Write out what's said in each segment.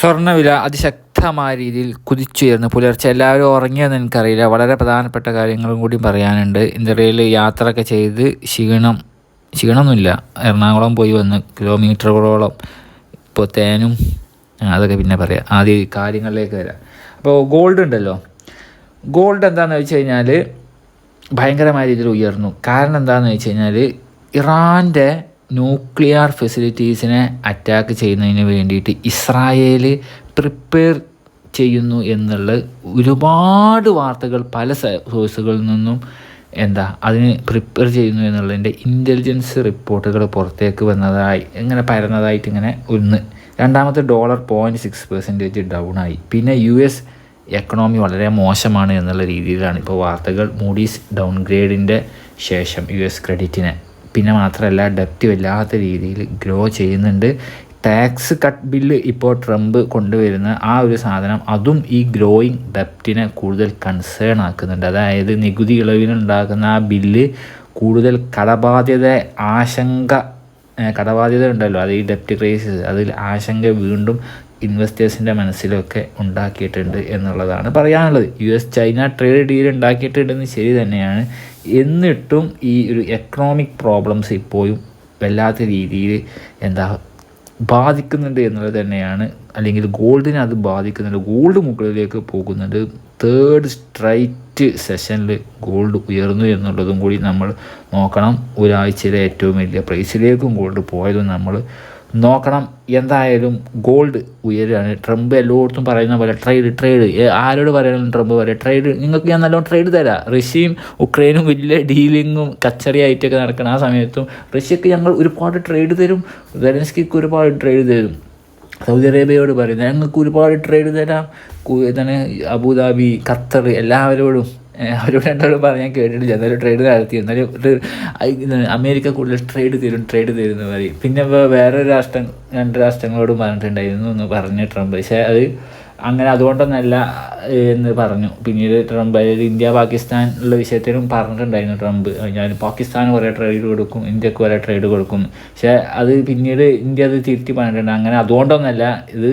സ്വർണവില അതിശക്തമായ രീതിയിൽ കുതിച്ചുയർന്ന്. പുലർച്ചെ എല്ലാവരും ഉറങ്ങിയെന്ന് എനിക്കറിയില്ല. വളരെ പ്രധാനപ്പെട്ട കാര്യങ്ങളും കൂടി പറയാനുണ്ട്. ഇന്ത്യയിൽ യാത്രയൊക്കെ ചെയ്ത് ക്ഷീണം ക്ഷീണമൊന്നുമില്ല. എറണാകുളം പോയി വന്ന് കിലോമീറ്ററുകളോളം ഇപ്പോൾ തേനും അതൊക്കെ പിന്നെ പറയാം. ആദ്യം കാര്യങ്ങളിലേക്ക് വരാം. അപ്പോൾ ഗോൾഡ് ഉണ്ടല്ലോ. ഗോൾഡ് എന്താണെന്ന് വെച്ച് കഴിഞ്ഞാൽ ഭയങ്കരമായ രീതിയിൽ ഉയർന്നു. കാരണം എന്താണെന്ന് വെച്ച് കഴിഞ്ഞാൽ ഇറാന്റെ ന്യൂക്ലിയർ ഫെസിലിറ്റീസിനെ അറ്റാക്ക് ചെയ്യുന്നതിന് വേണ്ടിയിട്ട് ഇസ്രായേൽ പ്രിപ്പയർ ചെയ്യുന്നു എന്നുള്ള ഒരുപാട് വാർത്തകൾ പല സോഴ്സുകളിൽ നിന്നും എന്താ അതിന് പ്രിപ്പയർ ചെയ്യുന്നു എന്നുള്ളതിന്റെ ഇന്റലിജൻസ് റിപ്പോർട്ടുകൾ പുറത്തേക്ക് വന്നതായി ഇങ്ങനെ പരന്നതായിട്ട് ഇങ്ങനെ ഒന്ന്. രണ്ടാമത്തെ dollar point six percentage down ആയി. പിന്നെ യു എസ് എക്കണോമി വളരെ മോശമാണ് എന്നുള്ള രീതിയിലാണ് ഇപ്പോൾ വാർത്തകൾ. മൂഡീസ് ഡൗൺഗ്രേഡിന്റെ ശേഷം യു എസ് ക്രെഡിറ്റിനെ പിന്നെ മാത്രമല്ല ഡെപ്റ്റ് വല്ലാത്ത രീതിയിൽ ഗ്രോ ചെയ്യുന്നുണ്ട്. ടാക്സ് കട്ട് ബില്ല് ഇപ്പോൾ ട്രംപ് കൊണ്ടുവരുന്ന ആ ഒരു സാധനം അതും ഈ ഗ്രോയിങ് ഡെപ്റ്റിനെ കൂടുതൽ കൺസേൺ ആക്കുന്നുണ്ട്. അതായത് നികുതി ഇളവിനുണ്ടാക്കുന്ന ആ ബില്ല് കൂടുതൽ കടബാധ്യത ആശങ്ക കടബാധ്യത ഉണ്ടല്ലോ. അത് ഈ ഡെപ്റ്റ് ക്രൈസിസ് അതിൽ ആശങ്ക വീണ്ടും ഇൻവെസ്റ്റേഴ്സിന്റെ മനസ്സിലൊക്കെ ഉണ്ടാക്കിയിട്ടുണ്ട് എന്നുള്ളതാണ് പറയാനുള്ളത്. U S China trade deal ഉണ്ടാക്കിയിട്ടുണ്ടെന്ന് ശരി തന്നെയാണ്. എന്നിട്ടും ഈ ഒരു എക്കണോമിക് പ്രോബ്ലംസ് ഇപ്പോഴും വല്ലാത്ത രീതിയിൽ എന്താ ബാധിക്കുന്നുണ്ട് എന്നുള്ളത് തന്നെയാണ്. അല്ലെങ്കിൽ ഗോൾഡിനെ അത് ബാധിക്കുന്നുണ്ട്. ഗോൾഡ് മുകളിലേക്ക് പോകുന്നുണ്ട് തേർഡ് സ്ട്രൈറ്റ് സെഷനിൽ ഗോൾഡ് ഉയർന്നു എന്നുള്ളതും കൂടി നമ്മൾ നോക്കണം. ഒരാഴ്ചയിലെ ഏറ്റവും വലിയ പ്രൈസിലേക്കും ഗോൾഡ് പോയതും നമ്മൾ നോക്കണം എന്തായാലും ഗോൾഡ് ഉയരുകയാണ്. ട്രംപ് എല്ലായിടത്തും പറയുന്ന പോലെ ട്രേഡ് ട്രേഡ് ആരോട് പറയണം ട്രംപ് പറയാം ട്രേഡ് നിങ്ങൾക്ക് ഞാൻ നല്ലോണം ട്രേഡ് തരാം. റഷ്യയും ഉക്രൈനും വലിയ ഡീലിങ്ങും കച്ചറിയായിട്ടൊക്കെ നടക്കണം ആ സമയത്തും റഷ്യക്ക് ഞങ്ങൾ ഒരുപാട് ട്രേഡ് തരും. വെലൻസ്കിക്ക് ഒരുപാട് ട്രേഡ് തരും. സൗദി അറേബ്യയോട് പറയുന്നത് ഞങ്ങൾക്ക് ഒരുപാട് ട്രേഡ് തരാം. അബുദാബി ഖത്തർ എല്ലാവരോടും ഏഹ് അവരോട് പറയാൻ കേട്ടിട്ടില്ല എന്നാലും ട്രേഡ് നടത്തി. എന്നാലും അമേരിക്ക കൂടുതൽ ട്രേഡ് തരും ട്രേഡ് തരും എന്ന് പിന്നെ വേറെ രാഷ്ട്രം രണ്ട് രാഷ്ട്രങ്ങളോടും പറഞ്ഞിട്ടുണ്ടായിരുന്നു എന്ന് പറഞ്ഞ് ട്രംപ്. പക്ഷേ അത് അങ്ങനെ അതുകൊണ്ടൊന്നല്ല എന്ന് പറഞ്ഞു. പിന്നീട് ട്രംപ് അതായത് ഇന്ത്യ പാകിസ്ഥാൻ ഉള്ള വിഷയത്തിലും പറഞ്ഞിട്ടുണ്ടായിരുന്നു ട്രംപ്. ഞാൻ പാകിസ്ഥാൻ കുറേ ട്രേഡ് കൊടുക്കും ഇന്ത്യയ്ക്ക് കുറേ ട്രേഡ് കൊടുക്കും. പക്ഷേ അത് പിന്നീട് ഇന്ത്യ അത് തിരുത്തി പറഞ്ഞിട്ടുണ്ട്. അങ്ങനെ അതുകൊണ്ടൊന്നല്ല ഇത്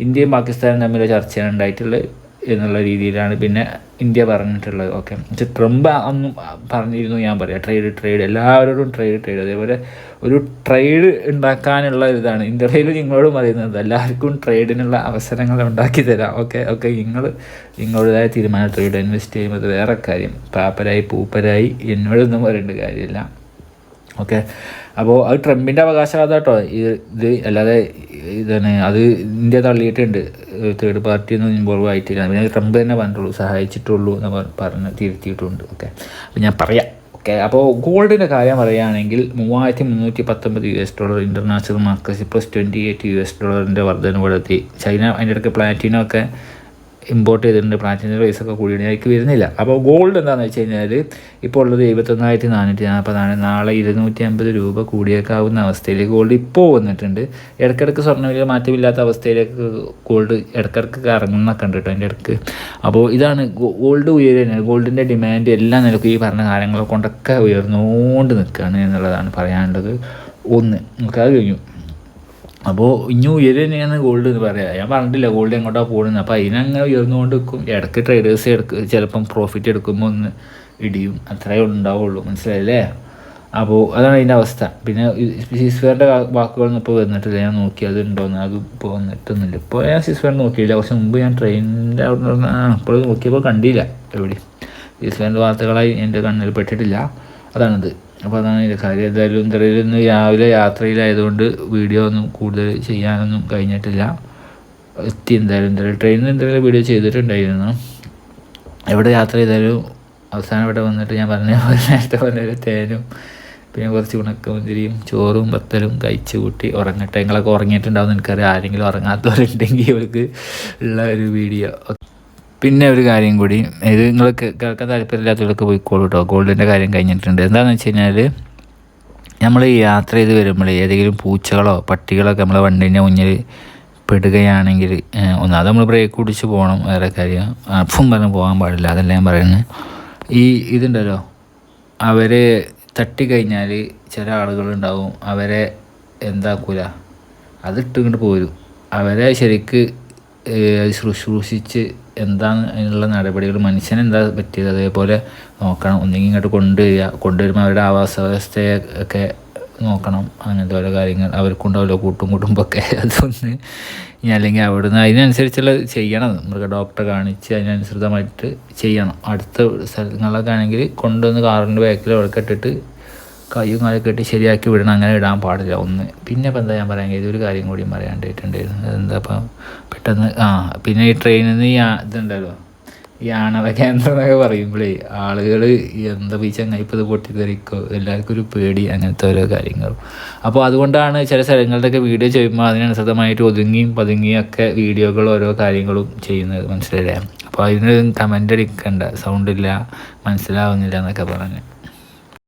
ഇന്ത്യയും പാകിസ്ഥാനും തമ്മിലുള്ള ചർച്ചയാണ് ഉണ്ടായിട്ടുള്ളത്. എന്നുള്ള രീതിയിലാണ് പിന്നെ ഇന്ത്യ പറഞ്ഞിട്ടുള്ളത്. ഓക്കെ പക്ഷെ ട്രംപ് അന്ന് പറഞ്ഞിരുന്നു ഞാൻ പറയാം. ട്രേഡ് ട്രേഡ് എല്ലാവരോടും ട്രേഡ് ട്രേഡ് അതേപോലെ ഒരു ട്രേഡ് ഉണ്ടാക്കാനുള്ള ഇതാണ്. ഇന്ത്യയിൽ നിങ്ങളോടും പറയുന്നത് എല്ലാവർക്കും ട്രേഡിനുള്ള അവസരങ്ങൾ ഉണ്ടാക്കി തരാം. ഓക്കെ ഓക്കെ നിങ്ങൾ നിങ്ങളുടേതായ തീരുമാനം ട്രേഡ് ഇൻവെസ്റ്റ് ചെയ്യുമ്പോൾ വേറെ കാര്യം. പാപ്പരായി പൂപ്പരായി എന്നോടൊന്നും പറയേണ്ട കാര്യമില്ല. ഓക്കെ അപ്പോൾ അത് ട്രംപിന്റെ അവകാശവാദം കേട്ടോ. ഇത് അല്ലാതെ ഇതാണ് അത് ഇന്ത്യ തള്ളിയിട്ടുണ്ട്. തേർഡ് പാർട്ടി ഒന്നും ഇൻവോൾവ് ആയിട്ടില്ല. പിന്നെ ട്രംപ് തന്നെ പറഞ്ഞിട്ടുള്ളൂ സഹായിച്ചിട്ടുള്ളൂ എന്ന് പറ- പറഞ്ഞ് തിരുത്തിയിട്ടുണ്ട്. ഓക്കെ. അപ്പം ഞാൻ പറയാം. ഓക്കെ. അപ്പോൾ ഗോൾഡിന്റെ കാര്യം പറയുകയാണെങ്കിൽ മൂവായിരത്തി മുന്നൂറ്റി പത്തൊമ്പത് U S dollar international market plus twenty eight U S ഡോളറിന്റെ വർധനവിടെത്തി ചൈന അതിന്റെ ഇടയ്ക്ക് പ്ലാറ്റിനോ ഒക്കെ ഇമ്പോർട്ട് ചെയ്തിട്ടുണ്ട്. പ്ലാറ്റിന്റെ പ്രൈസ് ഒക്കെ കൂടിയാണ് അതിലേക്ക് വരുന്നില്ല. അപ്പോൾ ഗോൾഡ് എന്താണെന്ന് വെച്ച് കഴിഞ്ഞാൽ ഇപ്പോൾ ഉള്ളത് എഴുപത്തൊന്നായിരത്തി നാനൂറ്റി നാൽപ്പതാണ് നാളെ ഇരുന്നൂറ്റി അമ്പത് രൂപ കൂടിയേക്കാവുന്ന അവസ്ഥയിൽ ഗോൾഡ് ഇപ്പോൾ വന്നിട്ടുണ്ട്. ഇടയ്ക്കിടയ്ക്ക് സ്വർണവില മാറ്റമില്ലാത്ത അവസ്ഥയിലേക്ക് ഗോൾഡ് ഇടയ്ക്കിടയ്ക്ക് ഇറങ്ങുന്നൊക്കെ ഉണ്ട് കേട്ടോ അതിന്റെ ഇടയ്ക്ക് അപ്പോൾ ഇതാണ് ഗോൾഡ് ഉയരുന്നത് ഗോൾഡിന്റെ ഡിമാൻഡ് എല്ലാ നിലക്കും ഈ പറഞ്ഞ കാര്യങ്ങളെ കൊണ്ടൊക്കെ ഉയർന്നുകൊണ്ട് നിൽക്കുകയാണ് എന്നുള്ളതാണ് പറയാനുള്ളത്. ഒന്ന് നമുക്ക് അത് കഴിഞ്ഞു. അപ്പോൾ ഇനി ഉയര് തന്നെയാണ് ഗോൾഡ് എന്ന് പറയാം. ഞാൻ പറഞ്ഞിട്ടില്ല ഗോൾഡ് എങ്ങോട്ടാണ് പോകുന്നത് അപ്പോൾ അതിനങ്ങനെ ഉയർന്നുകൊണ്ട് നിൽക്കും ഇടയ്ക്ക് ട്രേഡേഴ്സ് എടുക്കും ചിലപ്പം പ്രോഫിറ്റ് എടുക്കുമ്പോൾ ഒന്ന് ഇടിയും. അത്രയേ ഉണ്ടാവുള്ളൂ. മനസ്സിലായില്ലേ? അപ്പോൾ അതാണ് അതിന്റെ അവസ്ഥ. പിന്നെ സിസ്ഫെയറിന്റെ വാക്കുകളൊന്നും ഇപ്പോൾ വന്നിട്ടില്ല. ഞാൻ നോക്കി അത് ഉണ്ടോയെന്ന് അത് ഇപ്പോൾ വന്നിട്ടൊന്നുമില്ല. ഇപ്പോൾ ഞാൻ സിസ്ഫെയർ നോക്കിയില്ല. പക്ഷെ മുമ്പ് ഞാൻ ട്രെയിനിന്റെ അവിടെ നിന്ന് ആ ഇപ്പോൾ നോക്കിയപ്പോൾ കണ്ടില്ല. എവിടെ? സിസ്ഫെയറിന്റെ വാർത്തകളായി എന്റെ കണ്ണിൽ പെട്ടിട്ടില്ല. അതാണിത്. അപ്പോൾ അതാണ് അതിന്റെ കാര്യം. എന്തായാലും എന്തായാലും ഇന്ന് രാവിലെ യാത്രയിലായതുകൊണ്ട് വീഡിയോ ഒന്നും കൂടുതൽ ചെയ്യാനൊന്നും കഴിഞ്ഞിട്ടില്ല. എത്തി എന്തായാലും. എന്തായാലും ട്രെയിനിൽ എന്തായാലും വീഡിയോ ചെയ്തിട്ടുണ്ടായിരുന്നു. എവിടെ യാത്ര ചെയ്താലും അവസാനം ഇവിടെ വന്നിട്ട് ഞാൻ പറഞ്ഞ നേരത്തെ പറഞ്ഞൊരു തേനും പിന്നെ കുറച്ച് ഉണക്കമുന്തിരിയും ചോറും ബത്തലും കഴിച്ച് കൂട്ടി ഉറങ്ങട്ടെ. നിങ്ങളൊക്കെ ഉറങ്ങിയിട്ടുണ്ടാവും എനിക്കറിയാം. ആരെങ്കിലും ഉറങ്ങാത്തവരുണ്ടെങ്കിൽ ഇവർക്ക് ഉള്ള ഒരു വീഡിയോ പിന്നെ ഒരു കാര്യം കൂടി. ഇത് നിങ്ങൾ കേൾക്കാൻ താല്പര്യമില്ലാത്തവരൊക്കെ പോയിക്കോളൂ കേട്ടോ ഗോൾഡിന്റെ കാര്യം കഴിഞ്ഞിട്ടുണ്ട്. എന്താണെന്ന് വെച്ച് കഴിഞ്ഞാൽ നമ്മൾ യാത്ര ചെയ്ത് വരുമ്പോൾ ഏതെങ്കിലും പൂച്ചകളോ പട്ടികളൊക്കെ നമ്മളെ വണ്ടീന്റെ മുന്നിൽ പെടുകയാണെങ്കിൽ ഒന്നാമത് നമ്മൾ ബ്രേക്ക് പിടിച്ച് പോകണം. വേറെ കാര്യം. അപ്പം പറഞ്ഞ് പോകാൻ പാടില്ല. അതല്ല ഞാൻ പറയുന്നത് ഈ ഇതുണ്ടല്ലോ. അവരെ തട്ടിക്കഴിഞ്ഞാൽ ചില ആളുകളുണ്ടാവും അവരെ എന്താക്കൂല? അതിട്ട് ഇങ്ങോട്ട് പോരും. അവരെ ശരിക്ക് ശുശ്രൂഷിച്ച് എന്താണ് അതിനുള്ള നടപടികൾ? മനുഷ്യന് എന്താ പറ്റിയത്? അതേപോലെ നോക്കണം. ഒന്നെങ്കിൽ ഇങ്ങോട്ട് കൊണ്ടുവരിക. കൊണ്ടുവരുമ്പോൾ അവരുടെ ആവാസ വ്യവസ്ഥയെ ഒക്കെ നോക്കണം. അങ്ങനത്തെ ഓരോ കാര്യങ്ങൾ. അവർക്കുണ്ടാവില്ല കൂട്ടും കുടുംബമൊക്കെ. അതൊന്ന് ഇനി അല്ലെങ്കിൽ അവിടുന്ന് അതിനനുസരിച്ചുള്ള ചെയ്യണം. മൃഗ ഡോക്ടറെ കാണിച്ച് അതിനനുസൃതമായിട്ട് ചെയ്യണം. അടുത്ത സ്ഥലങ്ങളിലൊക്കെ ആണെങ്കിൽ കൊണ്ടുവന്ന് കാറിന്റെ ബാക്കിൽ ഇട്ടിട്ട് കയ്യും കാലൊക്കെ ഇട്ട് ശരിയാക്കി വിടണം അങ്ങനെ ഇടാൻ പാടില്ല. ഒന്ന് പിന്നെ ഇപ്പം എന്താ ഞാൻ പറയാൻ ഇതൊരു കാര്യം കൂടി പറയാണ്ടായിട്ടുണ്ടായിരുന്നു എന്താ ഇപ്പം പെട്ടെന്ന് ആ പിന്നെ ഈ ട്രെയിനിൽ നിന്ന് ഈ ഇതുണ്ടല്ലോ. ഈ ആണവ കേന്ദ്രം എന്നൊക്കെ പറയുമ്പോഴേ ആളുകൾ എന്താ ഈ ചങ്ങായി ഇപ്പോൾ ഇത് പൊട്ടിത്തെറിക്കോ? എല്ലാവർക്കും ഒരു പേടി അങ്ങനത്തെ ഓരോ കാര്യങ്ങളും. അപ്പോൾ അതുകൊണ്ടാണ് ചില സ്ഥലങ്ങളുടെയൊക്കെ വീഡിയോ ചെയ്യുമ്പോൾ അതിനനുസൃതമായിട്ട് ഒതുങ്ങിയും പതുങ്ങിയും ഒക്കെ വീഡിയോകൾ ഓരോ കാര്യങ്ങളും ചെയ്യുന്നത് മനസ്സിലായില്ലേ? അപ്പോൾ അതിന് കമന്റ് അടിക്കണ്ട. സൗണ്ടില്ല മനസ്സിലാവുന്നില്ല എന്നൊക്കെ പറഞ്ഞ്.